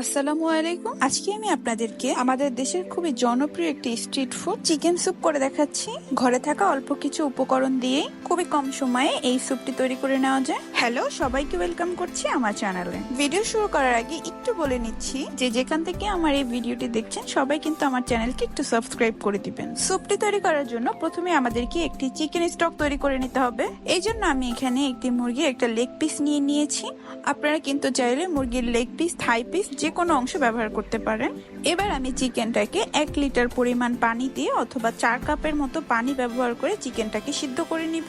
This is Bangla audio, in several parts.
আসসালামু আলাইকুম। আজকে আমি আপনাদেরকে আমাদের দেশের খুবই জনপ্রিয় একটি স্ট্রিট ফুড, চিকেন স্যুপ করে দেখাচ্ছি। ঘরে থাকা অল্প কিছু উপকরণ দিয়ে খুবই কম সময়ে এই স্যুপটি তৈরি করে নেওয়া যায়। হ্যালো, সবাইকে ওয়েলকাম করছি আমার চ্যানেলে। ভিডিও শুরু করার আগে একটু বলে নিচ্ছি যে যেখান থেকে আমার এই ভিডিওটি দেখছেন, সবাই কিন্তু আমার চ্যানেলকে একটু সাবস্ক্রাইব করে দিবেন। স্যুপটি তৈরি করার জন্য প্রথমে আমাদেরকে একটি চিকেন স্টক তৈরি করে নিতে হবে। এই জন্য আমি এখানে একটি মুরগি একটা লেগ পিস নিয়ে নিয়েছি। আপনারা কিন্তু চাইলে মুরগির লেগ পিস, থাই পিস যে কোনো অংশ ব্যবহার করতে পারেন। এবার আমি চিকেনটাকে এক লিটার পরিমাণ পানি দিয়ে অথবা চার কাপের মতো পানি ব্যবহার করে চিকেনটাকে সিদ্ধ করে নিব।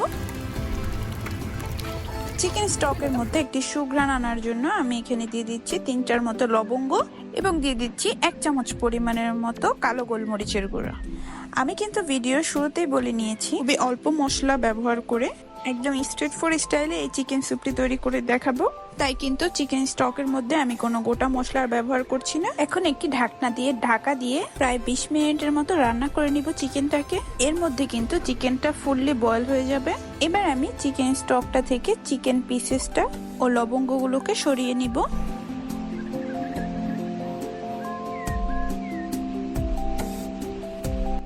চিকেন স্টকের মধ্যে একটি সুঘ্রাণ আনার জন্য আমি এখানে দিয়ে দিচ্ছি তিনটার মতো লবঙ্গ এবং দিয়ে দিচ্ছি এক চামচ পরিমাণের মতো কালো গোলমরিচের গুঁড়া। আমি কিন্তু ভিডিওর শুরুতেই বলে নিয়েছি অল্প মশলা ব্যবহার করে একদম স্ট্রেট ফর স্টাইলে এই চিকেন স্যুপটি তৈরি করে দেখাবো। তাই কিন্তু চিকেন স্টকের মধ্যে আমি কোনো গোটা মশলার ব্যবহার করছি না। এখন একটি ঢাকনা দিয়ে ঢাকা দিয়ে প্রায় বিশ মিনিটের মতো রান্না করে নিব চিকেনটাকে এর মধ্যে কিন্তু চিকেনটা ফুললি বয়েল হয়ে যাবে। এবার আমি চিকেন স্টকটা থেকে চিকেন পিসেসটা ও লবঙ্গগুলোকে সরিয়ে নিব।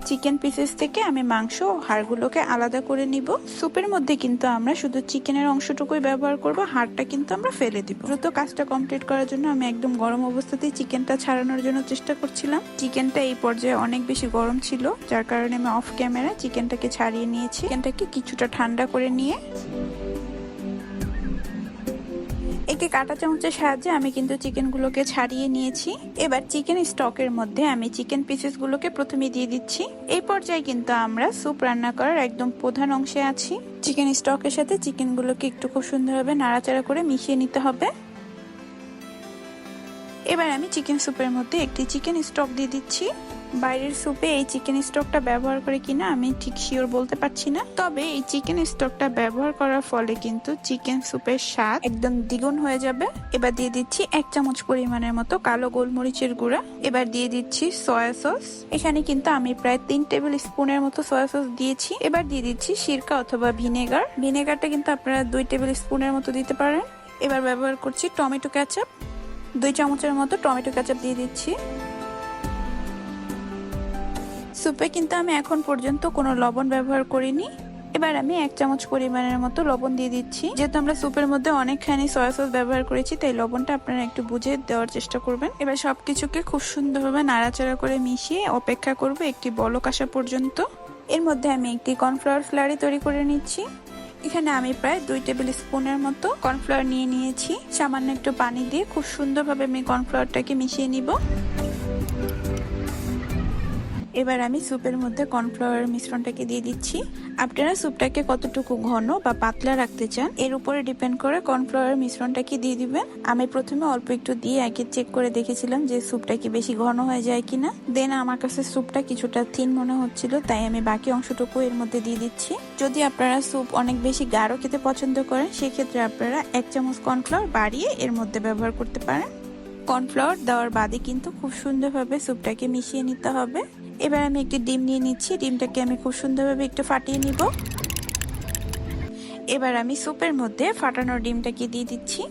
চিকেন পিসেস থেকে আমি মাংস ও হাড়গুলোকে আলাদা করে নিব। স্যুপের মধ্যে কিন্তু আমরা শুধু চিকেনের অংশটুকুই ব্যবহার করব, হাড়টা কিন্তু আমরা ফেলে দিব। দ্রুত কাজটা কমপ্লিট করার জন্য আমি একদম গরম অবস্থাতেই চিকেনটা ছাড়ানোর জন্য চেষ্টা করছিলাম। চিকেনটা এই পর্যায়ে অনেক বেশি গরম ছিল, যার কারণে আমি অফ ক্যামেরা চিকেনটাকে ছাড়িয়ে নিয়েছি। চিকেনটাকে কিছুটা ঠান্ডা করে নিয়ে একটি কাঁটা চামচের সাহায্যে আমি কিন্তু চিকেনগুলোকে ছাড়িয়ে নিয়েছি। এবার চিকেন স্টকের মধ্যে আমি চিকেন পিসেসগুলোকে প্রথমে দিয়ে দিচ্ছি। এই পর্যায়ে কিন্তু আমরা স্যুপ রান্না করার একদম প্রধান অংশে আছি। চিকেন স্টকের সাথে চিকেনগুলোকে একটু খুব সুন্দরভাবে নাড়াচাড়া করে মিশিয়ে নিতে হবে। এবার আমি চিকেন স্যুপের মধ্যে একটি চিকেন স্টক দিয়ে দিচ্ছি। বাইরের স্যুপে এই চিকেন স্টকটা ব্যবহার করে কিনা আমি ঠিক শিওর বলতে পারছি না। তবে এই চিকেন স্টকটা ব্যবহার করার ফলে কিন্তু চিকেন স্যুপের স্বাদ একদম দ্বিগুণ হয়ে যাবে। এবার দিয়ে দিচ্ছি এক চামচ পরিমাণের মতো কালো গোলমরিচের গুঁড়া। এবার দিয়ে দিচ্ছি সয়া সস এখানে কিন্তু আমি প্রায় তিন টেবিল স্পুনের মতো সয়া সস দিয়েছি। এবার দিয়ে দিচ্ছি সিরকা অথবা ভিনেগার। ভিনেগারটা কিন্তু আপনারা দুই টেবিল স্পুনের মতো দিতে পারেন। এবার ব্যবহার করছি টমেটো ক্যাচাপ দুই চামচের মতো টমেটো ক্যাচাপ দিয়ে দিচ্ছি। স্যুপে কিন্তু আমি এখন পর্যন্ত কোনো লবণ ব্যবহার করিনি। এবার আমি এক চামচ পরিমাণের মতো লবণ দিয়ে দিচ্ছি। যেহেতু আমরা স্যুপের মধ্যে অনেকখানি সয়া সস ব্যবহার করেছি, তাই লবণটা আপনারা একটু বুঝে দেওয়ার চেষ্টা করবেন। এবার সব কিছুকে খুব সুন্দরভাবে নাড়াচাড়া করে মিশিয়ে অপেক্ষা করব একটি বলক আসা পর্যন্ত। এর মধ্যে আমি একটি কর্নফ্লাওয়ার ফ্লারি তৈরি করে নিচ্ছি। এখানে আমি প্রায় দুই টেবিল স্পুনের মতো কর্নফ্লাওয়ার নিয়ে নিয়েছি। সামান্য একটু পানি দিয়ে খুব সুন্দরভাবে আমি কর্নফ্লাওয়ারটাকে মিশিয়ে নিব। এবার আমি স্যুপের মধ্যে কর্নফ্লাওয়ার মিশ্রণটাকে দিয়ে দিচ্ছি। আপনারা স্যুপটাকে কতটুকু ঘন বা পাতলা রাখতে চান, এর উপরে ডিপেন্ড করে কর্নফ্লাওয়ার মিশ্রণটাকে দিয়ে দিবেন। আমি প্রথমে অল্প একটু দিয়ে আগে চেক করে দেখেছিলাম যে স্যুপটা কি বেশি ঘন হয়ে যায় কিনা। দেন আমার কাছে স্যুপটা কিছুটা থিন মনে হচ্ছিল, তাই আমি বাকি অংশটুকু এর মধ্যে দিয়ে দিচ্ছি। যদি আপনারা স্যুপ অনেক বেশি গাঢ় খেতে পছন্দ করেন, সেক্ষেত্রে আপনারা এক চামচ কর্নফ্লাওয়ার বাড়িয়ে এর মধ্যে ব্যবহার করতে পারেন। কর্নফ্লাওয়ার দেওয়ার বাদে কিন্তু খুব সুন্দরভাবে স্যুপটাকে মিশিয়ে নিতে হবে। এবার আমি একটি ডিম নিয়ে নিচ্ছি। ডিমটাকে আমি খুব সুন্দরভাবে একটু ফাটিয়ে নিব। এবার আমি স্যুপের মধ্যে ফাটানো ডিমটাকে দিয়ে দিচ্ছি।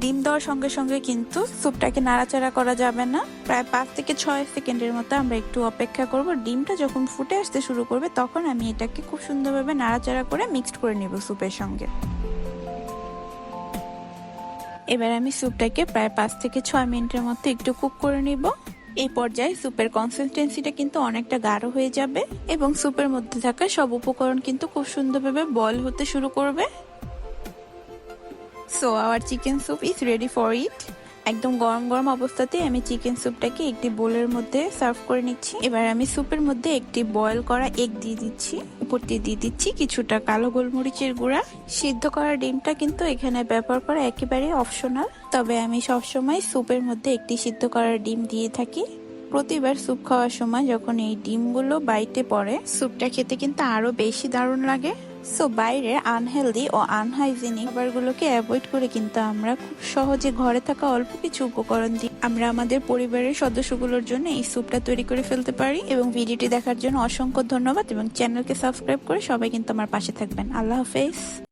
ডিম দেওয়ার সঙ্গে সঙ্গে কিন্তু স্যুপটাকে নাড়াচাড়া করা যাবে না। প্রায় পাঁচ থেকে ছয় সেকেন্ডের মতো আমরা একটু অপেক্ষা করব। ডিমটা যখন ফুটে আসতে শুরু করবে, তখন আমি এটাকে খুব সুন্দরভাবে নাড়াচাড়া করে মিক্সড করে নেব স্যুপের সঙ্গে। এবার আমি স্যুপটাকে প্রায় পাঁচ থেকে ছয় মিনিটের মধ্যে একটু কুক করে নিব। এই পর্যায়ে স্যুপের কনসিস্টেন্সিটা কিন্তু অনেকটা গাঢ় হয়ে যাবে এবং স্যুপের মধ্যে থাকা সব উপকরণ কিন্তু খুব সুন্দরভাবে বল হতে শুরু করবে। So our chicken soup is ready for eat একদম গরম গরম অবস্থাতে আমি চিকেন স্যুপটাকে একটি বোলের মধ্যে সার্ভ করে নিচ্ছি। এবার আমি স্যুপের মধ্যে একটি বয়েল করা এগ দিয়ে দিচ্ছি। উপর দিয়ে দিয়ে দিচ্ছি কিছুটা কালো গোলমরিচের গুঁড়া। সিদ্ধ করা ডিমটা কিন্তু এখানে ব্যবহার করা একেবারে অপশনাল। তবে আমি সবসময় স্যুপের মধ্যে একটি সিদ্ধ করা ডিম দিয়ে থাকি। প্রতিবার স্যুপ খাওয়ার সময় যখন এই ডিমগুলো বাইটে পড়ে, স্যুপটা খেতে কিন্তু আরও বেশি দারুণ লাগে। সো বাইরে আনহেলদি ও আনহাইজেনিক খাবারগুলোকে অ্যাভয়েড করে কিন্তু আমরা খুব সহজে ঘরে থাকা অল্প কিছু উপকরণ দিয়ে আমরা আমাদের পরিবারের সদস্যগুলোর জন্য এই স্যুপটা তৈরি করে ফেলতে পারি এবং ভিডিওটি দেখার জন্য অসংখ্য ধন্যবাদ এবং চ্যানেলকে সাবস্ক্রাইব করে সবাই কিন্তু আমার পাশে থাকবেন। আল্লাহ হাফেজ।